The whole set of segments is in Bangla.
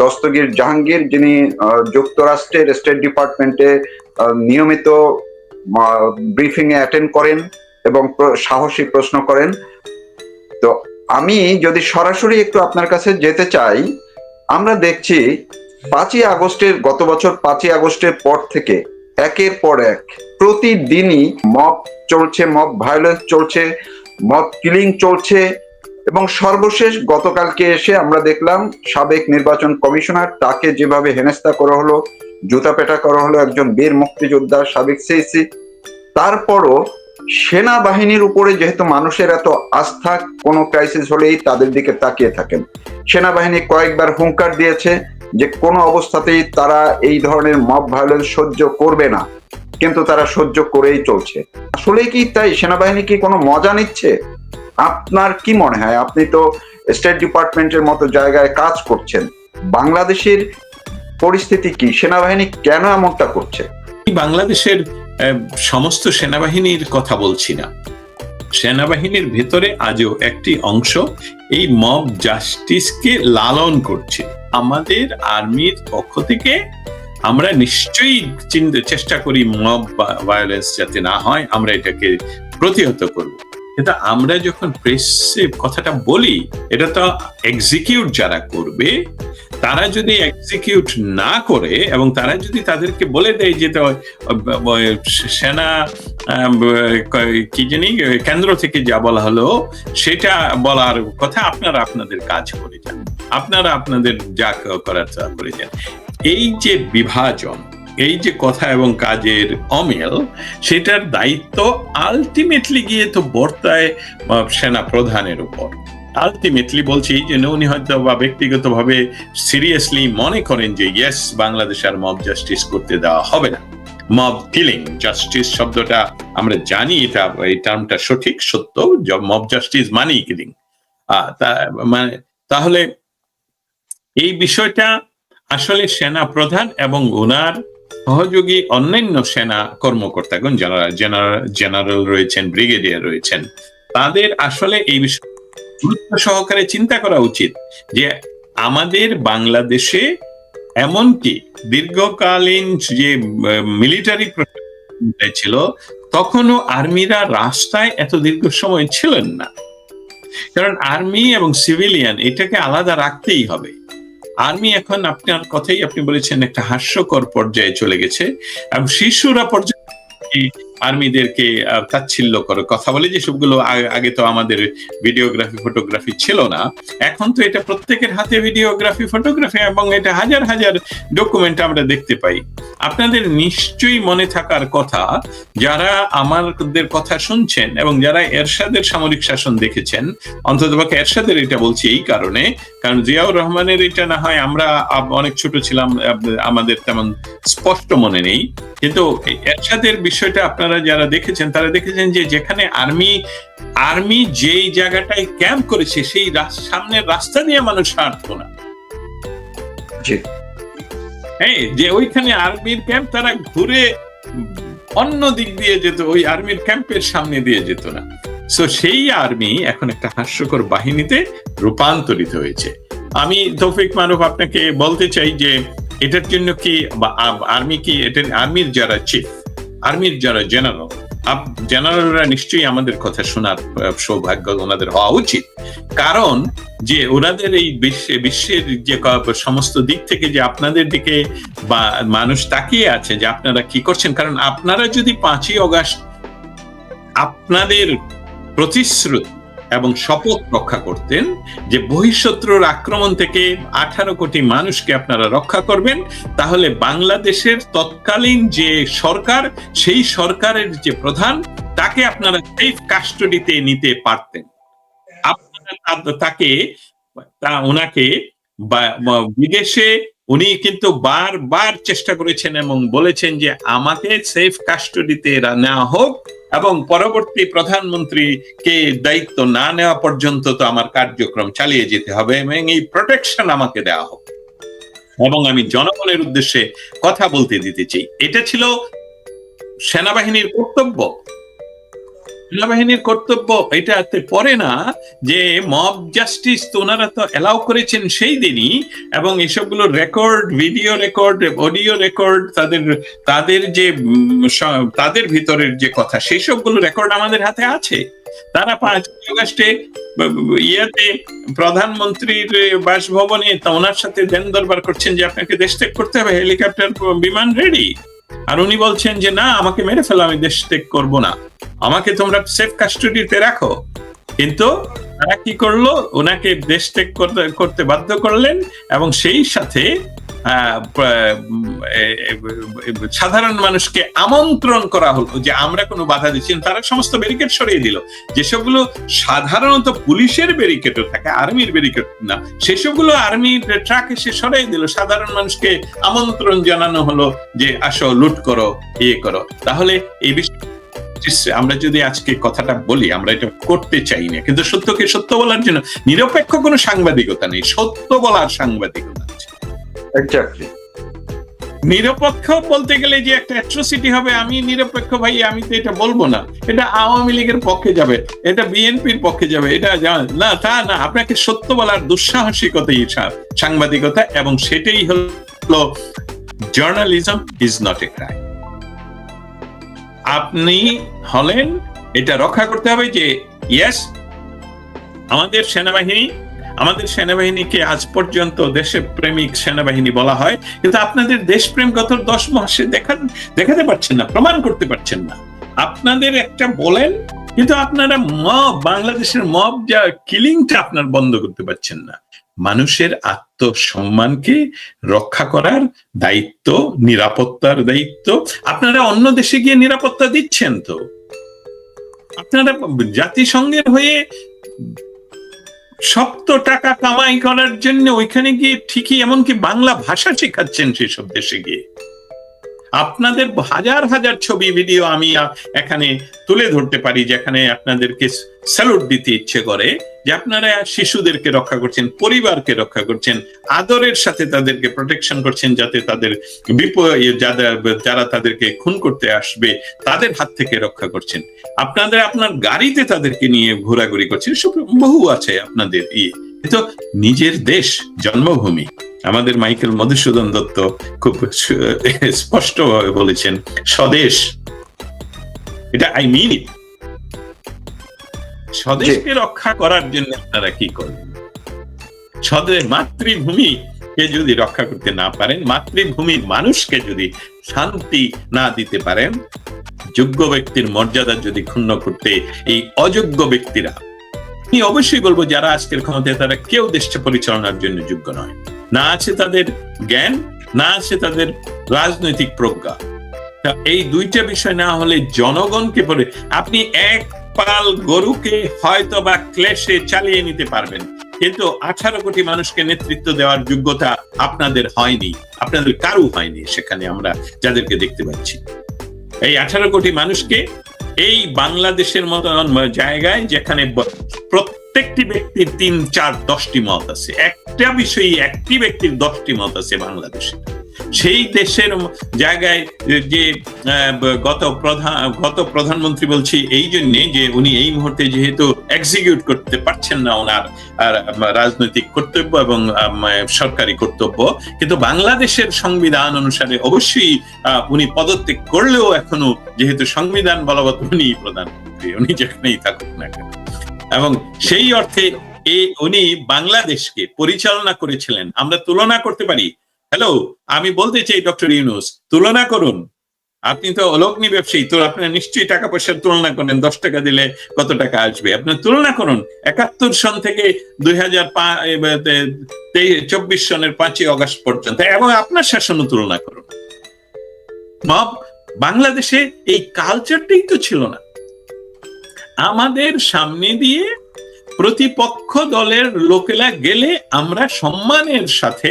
দস্তগীর জাহাঙ্গীর, যিনি যুক্তরাষ্ট্রের স্টেট ডিপার্টমেন্টে নিয়মিত ব্রিফিং এ অ্যাটেন্ড করেন এবং সাহসী প্রশ্ন করেন। তো আমি যদি সরাসরি একটু আপনার কাছে যেতে চাই, আমরা দেখছি পাঁচই আগস্টের, গত বছর পাঁচই আগস্টের পর থেকে একের পর এক প্রতিদিনই মব চলছে, মব ভায়োলেন্স চলছে, মব কিলিং চলছে। এবং সর্বশেষ গতকালকে এসে আমরা দেখলাম সাবেক নির্বাচন কমিশনার তাকে যেভাবে হেনস্থা করা হলো জুতা পেটা করা হলো একজন বীর মুক্তিযোদ্ধা সাবেক সিসি তারপরও সেনাবাহিনীর উপরে যেহেতু মানুষের এত আস্থা, কোনো ক্রাইসিস হলেই তাদের দিকে তাকিয়ে থাকেন। সেনাবাহিনী কয়েকবার হুঙ্কার দিয়েছে যে কোনো অবস্থাতেই তারা এই ধরনের মব ভায়োলেন্স সহ্য করবে না, কিন্তু তারা সহ্য করেই চলছে। আসলে কি তাই? সেনাবাহিনী কি কোনো মজা নিচ্ছে? আপনার কি মনে হয়? আপনি তো স্টেট ডিপার্টমেন্টের মতো জায়গায় কাজ করছেন। বাংলাদেশের পরিস্থিতি কি? সেনাবাহিনী কেন এমনটা করছে? বাংলাদেশের সমস্ত সেনাবাহিনীর কথা বলছি না। সেনাবাহিনীর ভেতরে আজও একটি অংশ এই মব জাস্টিসকে লালন করছে। আমাদের আর্মির পক্ষ থেকে আমরা নিশ্চয়ই চিন্তা, চেষ্টা করি মব ভায়োলেন্স যাতে না হয়, আমরা এটাকে প্রতিহত করব। কিন্তু আমরা যখন প্রেসে কথাটা বলি, এটা তো এক্সিকিউট যারা করবে, তারা যদি এক্সিকিউট না করে এবং তারা যদি তাদেরকে বলে দেয় যে সেনা কি জানি, কেন্দ্র থেকে যা বলা হলো, সেটা বলার কথা আপনারা আপনাদের কাজ করে যান। আপনারা আপনাদের যা করার তা করে যান। এই যে বিভাজন এই যে কথা এবং কাজের অমিল, সেটার দায়িত্ব আলটিমেটলি গিয়ে তো বর্তায় সেনা প্রধানের উপর। আলটিমেটলি বলছি যে উনি হয়তো বা ব্যক্তিগতভাবে সিরিয়াসলি মনে করেন যে ইয়েস বাংলাদেশ আর মব জাস্টিস করতে দেওয়া হবে না। মব কিলিং জাস্টিস শব্দটা আমরা জানি, এটা, এই টার্মটা সঠিক, সত্য মব জাস্টিস মানেই কিলিং মানে তাহলে এই বিষয়টা আসলে সেনা প্রধান এবং ওনার সহযোগী অন্যান্য সেনা কর্মকর্তাগণ যারা জেনারেল জেনারেল রয়েছেন, ব্রিগেডিয়ার রয়েছেন, তাদের আসলে এই বিষয়ে গুরুত্ব সহকারে চিন্তা করা উচিত যে আমাদের বাংলাদেশে এমনকি দীর্ঘকালীন যে মিলিটারি ছিল, তখনও আর্মিরা রাস্তায় এত দীর্ঘ সময় ছিলেন না। কারণ আর্মি এবং সিভিলিয়ান এটাকে আলাদা রাখতেই হবে। আর্মি এখন আপনার কথাই আপনি বলেছেন একটা হাস্যকর পর্যায়ে চলে গেছে। এবং শিশুরা পর্যন্ত আর্মিদেরকে তাচ্ছিল্য করে। কথা বলে যে সবগুলো আগে তো আমাদের ভিডিওগ্রাফি, ফটোগ্রাফি ছিল না। এখন তো এটা প্রত্যেকের হাতে ভিডিওগ্রাফি, ফটোগ্রাফি এবং এটা হাজার হাজার ডকুমেন্ট আমরা দেখতে পাই। আপনাদের নিশ্চয়ই মনে থাকার কথা, যারা আমাদের কথা শুনছেন এবং যারা এরশাদের সামরিক শাসন দেখেছেন, অন্তত অন্ততপক্ষে এরশাদের এটা বলছি এই কারণে, কারণ জিয়াউর রহমানের এটা না হয় আমরা অনেক ছোট ছিলাম আমাদের তেমন স্পষ্ট মনে নেই। কিন্তু এরশাদের বিষয়টা আপনারা যারা দেখেছেন তারা দেখেছেন যে যেখানে আর্মি আর্মি যেই জায়গাটায় ক্যাম্প করেছে সেই সামনের রাস্তা দিয়ে মানুষ হাঁটতো না। হ্যাঁ যে ওইখানে আর্মির ক্যাম্প তারা ঘুরে অন্য দিক দিয়ে যেত ওই আর্মির ক্যাম্পের সামনে দিয়ে যেত না। সো সেই আর্মি এখন একটা হাস্যকর বাহিনীতে রূপান্তরিত হয়েছে। আমি তৌফিক মারুফ আপনাকে বলতে চাই যে এটার জন্য কি আর্মি কি এটার আর্মির যারা চিফ আর্মির যারা জেনারেল জেনারেলরা নিশ্চয়ই আমাদের কথা শোনার সৌভাগ্য ওনাদের হওয়া উচিত। কারণ যে ওনাদের এই বিশ্বে, বিশ্বের যে সমস্ত দিক থেকে যে আপনাদের দিকে বা মানুষ তাকিয়ে আছে যে আপনারা কি করছেন, কারণ আপনারা যদি পাঁচই অগাস্ট আপনাদের প্রতিশ্রুতি এবং শপথ রক্ষা করতেন যে বহিঃশত্রুর আক্রমণ থেকে আঠারো কোটি মানুষকে আপনারা রক্ষা করবেন। তাহলে বাংলাদেশের তৎকালীন যে সরকার, সেই সরকারের যে প্রধান, তাকে আপনারা সেফ কাস্টডিতে নিতে পারতেন। আপনারা তাকে ওনাকে বিদেশে উনি কিন্তু বারবার চেষ্টা করেছেন এবং বলেছেন যে আমাকে সেফ কাস্টডিতে এরা নেওয়া হোক এবং পরবর্তী প্রধানমন্ত্রীকে দায়িত্ব না নেওয়া পর্যন্ত তো আমার কার্যক্রম চালিয়ে যেতে হবে এবং এই প্রোটেকশন আমাকে দেওয়া হোক। এবং আমি জনগণের উদ্দেশ্যে কথা বলতে দিতে চাই। এটা ছিল সেনাবাহিনীর কর্তব্য। সেনাবাহিনীর কর্তব্য এটাতে পড়ে না যে মব জাস্টিস তো ওনারা তো অ্যালাউ করেছেন সেই দিনই এবং এসবগুলো record video record audio record তাদের তাদের যে তাদের ভিতরের যে কথা, সেই সবগুলো রেকর্ড আমাদের হাতে আছে। তারা পাঁচ আগস্টে ইয়েতে প্রধানমন্ত্রীর বাসভবনে ওনার সাথে দেন দরবার করছেন যে আপনাকে দেশ ত্যাগ করতে হবে, হেলিকপ্টার, বিমান রেডি আর উনি বলছেন যে, না, আমাকে মেরে ফেলো, আমি দেশ ত্যাগ করব না। আমাকে তোমরা সেফ কাস্টডিতে রাখো। কিন্তু তারা কি করল? ওনাকে দেশ ত্যাগ করতে করতে বাধ্য করলেন এবং সেই সাথে এ- সাধারণ মানুষকে আমন্ত্রণ করা হলো যে আমরা কোনো বাধা দিচ্ছি তারা সমস্ত ব্যারিকেড সরিয়ে দিল। যেসবগুলো সাধারণত পুলিশের ব্যারিকেডও থাকে আর্মির ব্যারিকেড না, সেসবগুলো আর্মির ট্রাক এসে সরিয়ে দিল। সাধারণ মানুষকে আমন্ত্রণ জানানো হলো যে আসো লুট করো ইয়ে করো। তাহলে এই বিষয়ে আমরা যদি আজকে কথাটা বলি, আমরা এটা করতে চাই না। কিন্তু সত্যকে সত্য বলার জন্য নিরপেক্ষ কোনো সাংবাদিকতা নেই, সত্য বলার সাংবাদিকতা এক্স্যাক্টলি নিরপেক্ষ বলতে গেলে যে একটা অ্যাট্রোসিটি হবে, আমি নিরপেক্ষ ভাই, আমি তো এটা বলব না। এটা আওয়ামী লীগের পক্ষে যাবে, এটা বিএনপির পক্ষে যাবে, এটা না, তা না, আপনাকে সত্য বলার দুঃসাহসিকতাই সাংবাদিকতা, এবং সেটাই হলো journalism is not a crime আপনি হলেন, এটা রক্ষা করতে হবে যে ইয়েস আমাদের সেনাবাহিনী আমাদের সেনাবাহিনীকে আজ পর্যন্ত দেশে প্রেমিক সেনাবাহিনী বলা হয়, কিন্তু আপনাদের দেশপ্রেম গত দশ মাসে দেখা দেখাতে পারছেন না, প্রমাণ করতে পারছেন না। আপনাদের একটা বলেন, কিন্তু আপনারা মব, বাংলাদেশের মব যা কিলিংটা আপনার বন্ধ করতে পারছেন না। মানুষের আত্মসম্মানকে রক্ষা করার দায়িত্ব, নিরাপত্তার দায়িত্ব, আপনারা অন্য দেশে গিয়ে নিরাপত্তা দিচ্ছেন তো। আপনারা জাতিসংঘের হয়ে শক্ত টাকা কামাই করার জন্য ওইখানে গিয়ে ঠিকই এমনকি বাংলা ভাষা শেখাচ্ছেন সেসব দেশে গিয়ে। আপনাদের হাজার হাজার ছবি ভিডিও আমি এখানে তুলে ধরতে পারি, যেখানে আপনাদেরকে স্যালুট দিতে ইচ্ছে করে, যে আপনারা শিশুদেরকে রক্ষা করছেন, পরিবারকে রক্ষা করছেন, আদরের সাথে তাদেরকে প্রোটেকশন করছেন, যাতে তাদের বিপদ যারা তাদেরকে খুন করতে আসবে, তাদের হাত থেকে রক্ষা করছেন। আপনাদের আপনার গাড়িতে তাদেরকে নিয়ে ঘোরাঘুরি করছেন বহু আছে আপনাদের ইয়ে। কিন্তু নিজের দেশ, জন্মভূমি। আমাদের মাইকেল মধুসূদন দত্ত খুব স্পষ্টভাবে বলেছেন স্বদেশ। এটা আই মিন ইট স্বদেশকে রক্ষা করার জন্য আপনারা কি করবেন? স্বদেশ মাতৃভূমি কে যদি রক্ষা করতে না পারেন মাতৃভূমির মানুষকে যদি শান্তি না দিতে পারেন যোগ্য ব্যক্তির মর্যাদা যদি ক্ষুণ্ণ করতে এই অযোগ্য ব্যক্তিরা আমি অবশ্যই বলব যারা আজকের ক্ষমতায় তারা কেউ দেশটা পরিচালনার জন্য যোগ্য নয়। না আছে তাদের জ্ঞান, না আছে তাদের রাজনৈতিক প্রজ্ঞা। এই দুইটা বিষয় না হলে জনগণকে পরে আপনি এক পাল গরুকে হয়তো বা ক্লেশে চালিয়ে নিতে পারবেন। কিন্তু আঠারো কোটি মানুষকে নেতৃত্ব দেওয়ার যোগ্যতা আপনাদের হয়নি, আপনাদের কারু হয়নি সেখানে আমরা যাদেরকে দেখতে পাচ্ছি। এই আঠারো কোটি মানুষকে এই বাংলাদেশের মতন জায়গায় যেখানে প্রত্যেকটি ব্যক্তির তিন, চার, দশটি মত আছে। একটা বিষয়ে একটি ব্যক্তির দশটি মত আছে বাংলাদেশে। সেই দেশের জায়গায় যে গত প্রধান গত প্রধানমন্ত্রী বলছি এই জন্যে যে উনি এই মুহূর্তে যেহেতু এক্সিকিউট করতে পারছেন না ওনার আর, রাজনৈতিক কর্তব্য এবং সরকারি কর্তব্য কিন্তু বাংলাদেশের সংবিধান অনুসারে অবশ্যই উনি পদত্যাগ করলেও এখনও যেহেতু সংবিধান বলবৎ উনি প্রধানমন্ত্রী উনি যেখানেই থাকুক না কেন। এবং সেই অর্থে এই উনি বাংলাদেশকে পরিচালনা করেছিলেন। আমরা তুলনা করতে পারি। হ্যালো আমি বলতে চাই ডক্টর ইউনুস, তুলনা করুন। আপনি তো অলগ্নি ব্যবসায়ী, তো আপনার নিশ্চয়ই টাকা পয়সার তুলনা করেন, দশ টাকা দিলে কত টাকা আসবে? আপনার তুলনা করুন। একাত্তর সন থেকে দুই হাজার চব্বিশ সনের পাঁচই অগস্ট পর্যন্ত, এবং আপনার শাসনও তুলনা করুন। বাংলাদেশে এই কালচারটাই তো ছিল না। আমাদের সামনে দিয়ে প্রতিপক্ষ দলের লোকেরা গেলে আমরা সম্মানের সাথে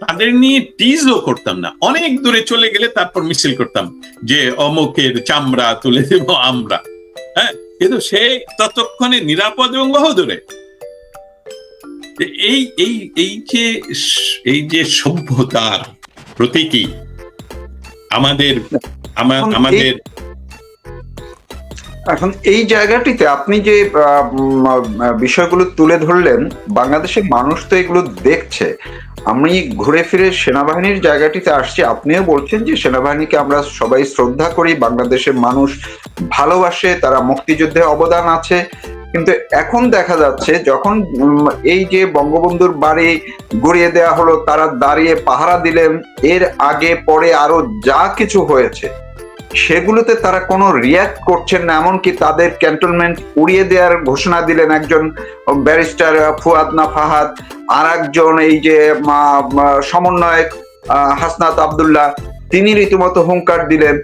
তাদের নিয়ে টিজও করতাম না। অনেক দূরে চলে গেলে তারপর মিছিল করতাম যে অমুকের চামড়া তুলে দেব আমরা। হ্যাঁ কিন্তু সে ততক্ষণে নিরাপদ এবং বহুদূরে। এই এই এই যে এই যে সভ্যতার প্রতীকী আমাদের আমাদের এখন এই জায়গাটিতে আপনি যে বিষয়গুলো তুলে ধরলেন, বাংলাদেশের মানুষ তো এগুলো দেখছে। আমি ঘুরে ফিরে সেনাবাহিনীর জায়গাটিতে আসছি, আপনিও বলছেন যে সেনাবাহিনীকে আমরা সবাই শ্রদ্ধা করি, বাংলাদেশের মানুষ ভালোবাসে, তারা মুক্তিযুদ্ধে অবদান আছে। কিন্তু এখন দেখা যাচ্ছে, যখন এই যে বঙ্গবন্ধুর বাড়ি গড়িয়ে দেওয়া হলো, তারা দাঁড়িয়ে পাহারা দিলেন, এর আগে, পরে আরও যা কিছু হয়েছে সেগুলোতে তারা কোনো রিয়াক্ট করছেন না, এমনকি তাদের ক্যান্টনমেন্ট উড়িয়ে দেওয়ার ঘোষণা দিলেন একজন ব্যারিস্টার ফুয়াদ না ফাহাদ, আর একজন এই যে সমন্বয়ক হাসনাত আবদুল্লাহ, তিনি রীতিমতো হুঙ্কার দিলেন।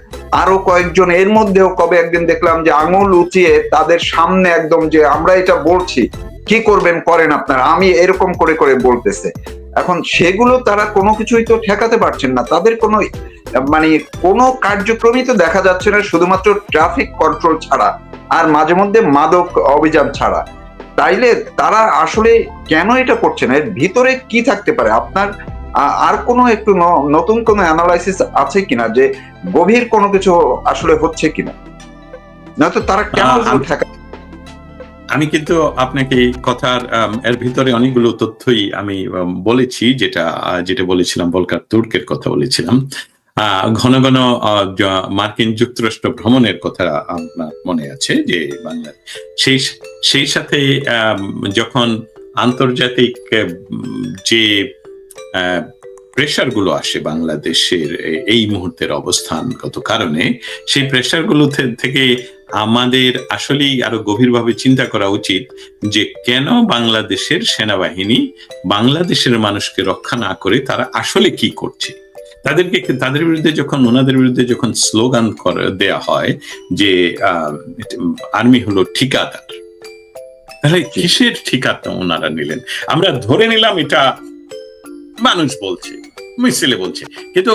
আরও কয়েকজন, এর মধ্যেও কবে একদিন দেখলাম যে আঙুল উঁচিয়ে তাদের সামনে একদম যে আমরা এটা বলছি, কি করবেন, করেন আপনারা, আমি এরকম করে করে বলতেছে। এখন সেগুলো তারা কোনো কিছুই তো ঠেকাতে পারছেন না, তাদের কোনো মানে কোনো কার্যক্রমই তো দেখা যাচ্ছে না শুধুমাত্র ট্রাফিক কন্ট্রোল ছাড়া আর মাঝে মধ্যে মাদক অভিযান ছাড়া। তাইলে তারা আসলে কেন এটা করছে না? এর ভিতরে কি থাকতে পারে? আপনার আর কোনো একটু নতুন কোনো অ্যানালাইসিস আছে কিনা যে গভীর কোনো কিছু আসলে হচ্ছে কিনা? নয়তো তারা কেন এগুলো আমি- কিন্তু আপনাকে এই কথার এর ভিতরে অনেকগুলো তথ্যই আমি বলেছি যেটা যেটা বলেছিলাম বলকার তুর্কের কথা বলেছিলাম। ঘন ঘন মার্কিন যুক্তরাষ্ট্র ভ্রমণের কথা আপনার মনে আছে যে বাংলা সেই সেই সাথে যখন আন্তর্জাতিক যে প্রেশারগুলো আসে বাংলাদেশের এই মুহূর্তের অবস্থান অবস্থানগত কারণে, সেই প্রেশারগুলো থেকে আমাদের আসলেই আরও গভীরভাবে চিন্তা করা উচিত যে কেন বাংলাদেশের সেনাবাহিনী বাংলাদেশের মানুষকে রক্ষা না করে তারা আসলে কি করছে। তাদেরকে তাদের বিরুদ্ধে যখন ওনাদের বিরুদ্ধে যখন স্লোগান দেয়া হয় যে আর্মি হলো ঠিকাদার তাহলে কিসের ঠিকাটা ওনারা নিলেন? আমরা ধরে নিলাম এটা মানুষ বলছে মিছিলে বলছে কিন্তু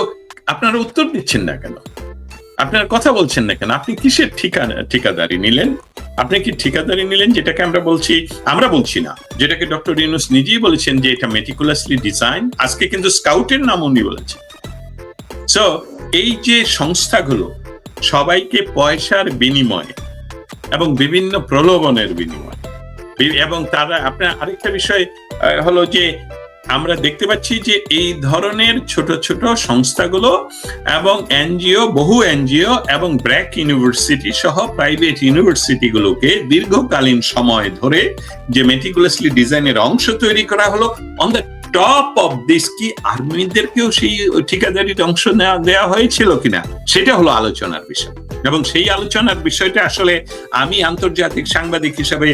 আপনারা উত্তর দিচ্ছেন না কেন? আপনার কথা বলছেন না কেন? আপনি কিসের ঠিকা ঠিকাদারি নিলেন? আপনি কি ঠিকাদারি নিলেন? যেটাকে আমরা বলছি আমরা বলছি না। যেটাকে ডক্টর ইউনুস নিজেই বলেছেন যে এটা মেটিকুলাসলি ডিজাইন আজকে কিন্তু স্কাউটের নাম উনি বলেছেন। সো এই যে সংস্থাগুলো, সবাইকে পয়সার বিনিময়ে এবং বিভিন্ন প্রলোভনের বিনিময়ে। এবং তারা, আপনার আরেকটা বিষয় হলো যে আমরা দেখতে পাচ্ছি যে এই ধরনের ছোট ছোট সংস্থাগুলো এবং এনজিও, বহু এনজিও এবং ব্র্যাক ইউনিভার্সিটি সহ প্রাইভেট ইউনিভার্সিটিগুলোকে দীর্ঘকালীন সময় ধরে যে মেটিকুলাসলি ডিজাইনের অংশ তৈরি করা হলো on the top of this কি আর্মিদেরকেও সেই ঠিকাদারির অংশ নেওয়া দেওয়া হয়েছিল কিনা? সেটা হলো আলোচনার বিষয়। এবং সেই আলোচনার বিষয়টা আসলে আমি আন্তর্জাতিক সাংবাদিক হিসাবে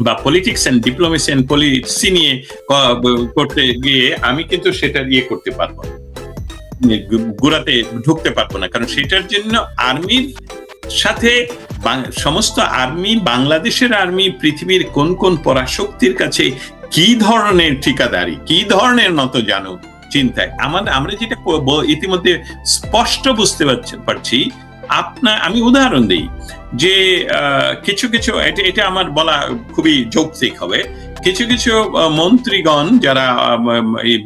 বা politics and diplomacy and policy নিয়ে করতে গিয়ে আমি কিন্তু সেটা ইয়ে করতে পারব গোড়াতে ঢুকতে পারব না। কারণ সেটার জন্য আর্মির সাথে সমস্ত আর্মি, বাংলাদেশের আর্মি, পৃথিবীর কোন কোন পরাশক্তির কাছে কি ধরনের ঠিকাদারি? কি ধরনের নত জানো? চিন্তায়। আমাদের আমরা যেটা ইতিমধ্যে স্পষ্ট বুঝতে পারছি- আপনার আমি উদাহরণ দিই যে কিছু কিছু, এটা এটা আমার বলা খুবই যৌক্তিক হবে। কিছু কিছু মন্ত্রীগণ যারা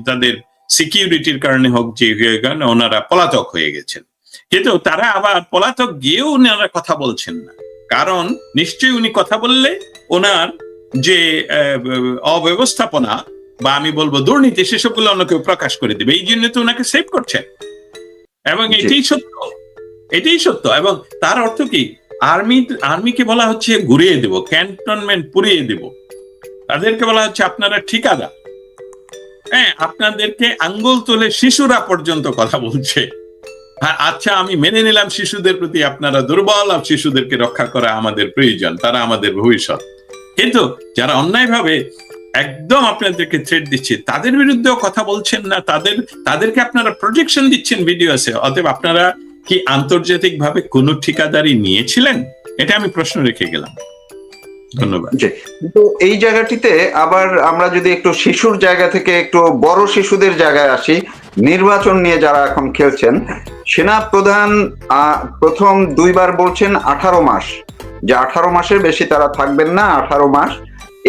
তাদের সিকিউরিটির কারণে হোক, যে ওনারা পলাতক হয়ে গেছেন। কিন্তু তারা আবার পলাতক গিয়েও ওনারা কথা বলছেন না। কারণ নিশ্চয়ই উনি কথা বললে ওনার যে অব্যবস্থাপনা বা আমি বলব দুর্নীতি সেসবগুলো অন্যকে প্রকাশ করে দিবে। এই জন্য তো ওনাকে সেভ করছেন। এবং এটাই সত্য। এটাই সত্য। এবং তার অর্থ কি? আর্মি আর্মিকে বলা হচ্ছে ঘুরিয়ে দেব ক্যান্টনমেন্ট পুড়িয়ে দেব। তাদেরকে বলা হচ্ছে আপনারা ঠিকাদার। হ্যাঁ আপনাদেরকে আঙ্গুল তুলে শিশুরা পর্যন্ত কথা বলছে। হ্যাঁ আচ্ছা আমি মেনে নিলাম শিশুদের প্রতি আপনারা দুর্বল আর শিশুদেরকে রক্ষা করা আমাদের প্রয়োজন তারা আমাদের ভবিষ্যৎ। কিন্তু যারা অন্যায়ভাবে একদম আপনাদেরকে থ্রেট দিচ্ছে, তাদের বিরুদ্ধেও কথা বলছেন না, তাদের, তাদেরকে আপনারা প্রজেকশন দিচ্ছেন ভিডিও আছে অতএব আপনারা কি আন্তর্জাতিক ভাবে কোন ঠিকাদারি নিয়েছিলেন? এটা আমি প্রশ্ন রেখে গেলাম। ধন্যবাদ। এই জায়গাটিতে আবার আমরা যদি একটু শিশুর জায়গা থেকে একটু বড় শিশুদের জায়গায় আসি, নির্বাচন নিয়ে যারা এখন খেলছেন, সেনা প্রধান প্রথম দুইবার বলছেন আঠারো মাস। যে আঠারো মাসের বেশি তারা থাকবেন না, আঠারো মাস।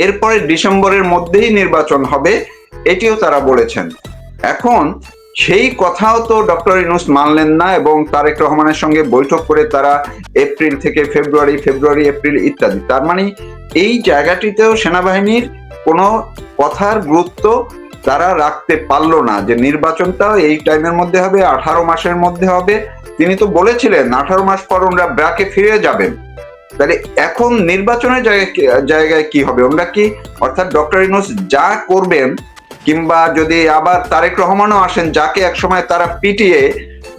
এরপরে ডিসেম্বরের মধ্যেই নির্বাচন হবে, এটিও তারা বলেছেন। এখন সেই কথাও তো ডক্টর ইনুস মানলেন না এবং তারেক রহমানের সঙ্গে বৈঠক করে তারা এপ্রিল থেকে ফেব্রুয়ারি ফেব্রুয়ারি, এপ্রিল ইত্যাদি। তার মানে এই জায়গাটিতেও সেনাবাহিনীর কোনো কথার গুরুত্ব তারা রাখতে পারল না যে নির্বাচনটা এই টাইমের মধ্যে হবে, আঠারো মাসের মধ্যে হবে। তিনি তো বলেছিলেন, আঠারো মাস পর ওনারা ব্রাকে ফিরে যাবেন। তাহলে এখন নির্বাচনের জায়গায় কি- জায়গায় কি হবে? ওনারা কি অর্থাৎ ডক্টর ইনুস যা করবেন কিংবা যদি আবার তারেক রহমানও আসেন যাকে একসময় তারা পিটিয়ে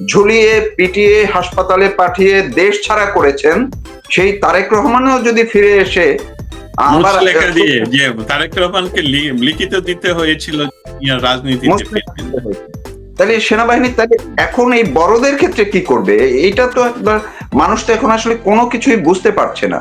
ঝুলিয়ে পিটিয়ে হাসপাতালে পাঠিয়ে দেশ ছাড়া করেছেন সেই তারেক রহমানও যদি ফিরে এসে আবার মুচলেখা দিয়ে যে তারেক রহমানকে লিখিত দিতে হয়েছিল ইয়া তাহলে সেনাবাহিনী, তাহলে এখন এই বড়দের ক্ষেত্রে কি করবে? এটা তো একবার মানুষ তো এখন আসলে কোনো কিছুই বুঝতে পারছে না।